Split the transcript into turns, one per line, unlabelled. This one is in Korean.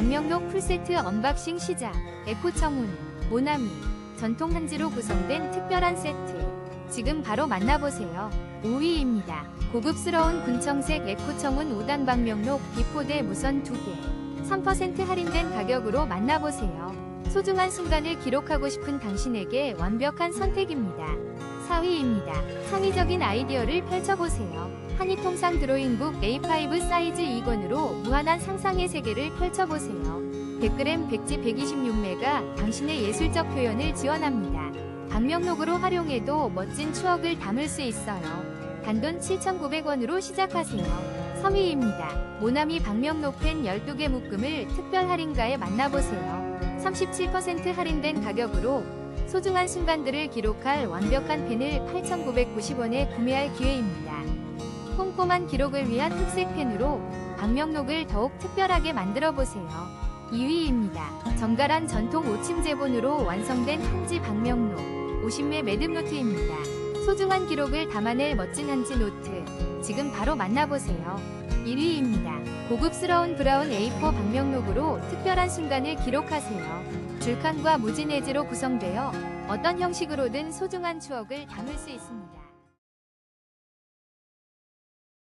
박명록 풀세트 언박싱 시작. 에코청운, 모나미, 전통 한지로 구성된 특별한 세트. 지금 바로 만나보세요. 5위입니다. 고급스러운 군청색 에코청운 5단 박명록 비포대 무선 2개. 3% 할인된 가격으로 만나보세요. 소중한 순간을 기록하고 싶은 당신에게 완벽한 선택입니다. 4위입니다. 창의적인 아이디어를 펼쳐보세요. 한이통상 드로잉북 A5 사이즈 2권으로 무한한 상상의 세계를 펼쳐보세요. 100g 백지 126메가 당신의 예술적 표현을 지원합니다. 방명록으로 활용해도 멋진 추억을 담을 수 있어요. 단돈 7,900원으로 시작하세요. 3위입니다. 모나미 방명록 펜 12개 묶음을 특별 할인가에 만나보세요. 37% 할인된 가격으로 소중한 순간들을 기록할 완벽한 펜을 8,990원에 구매할 기회입니다. 꼼꼼한 기록을 위한 흑색 펜으로 방명록을 더욱 특별하게 만들어 보세요. 2위입니다. 정갈한 전통 오침 제본으로 완성된 한지 방명록 50매 매듭노트입니다. 소중한 기록을 담아낼 멋진 한지 노트. 지금 바로 만나보세요. 1위입니다. 고급스러운 브라운 A4 방명록으로 특별한 순간을 기록하세요. 줄칸과 무진 해지로 구성되어 어떤 형식으로든 소중한 추억을 담을 수 있습니다.